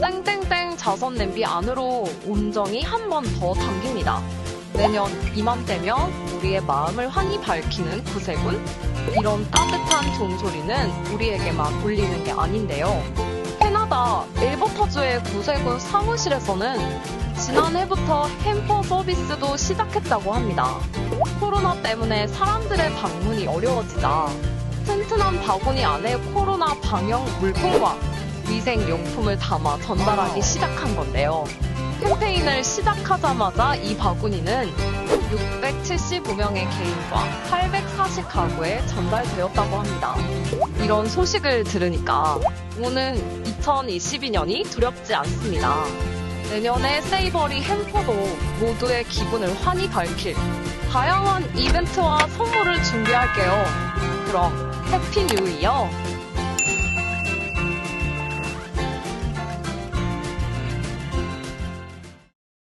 땡땡땡 자선 냄비 안으로 온정이 한 번 더 담깁니다. 내년 이맘때면 우리의 마음을 환히 밝히는 구세군? 이런 따뜻한 종소리는 우리에게만 울리는 게 아닌데요. 캐나다 엘버타주의 구세군 사무실에서는 지난해부터 햄퍼 서비스도 시작했다고 합니다. 코로나 때문에 사람들의 방문이 어려워지자 튼튼한 바구니 안에 코로나 방역 물품과 위생용품을 담아 전달하기 시작한 건데요. 캠페인을 시작하자마자 이 바구니는 675명의 개인과 840가구에 전달되었다고 합니다. 이런 소식을 들으니까 오는 2022년이 두렵지 않습니다. 내년에 세이버리 햄퍼도 모두의 기분을 환히 밝힐 다양한 이벤트와 선물을 준비할게요. 그럼 해피 뉴 이어!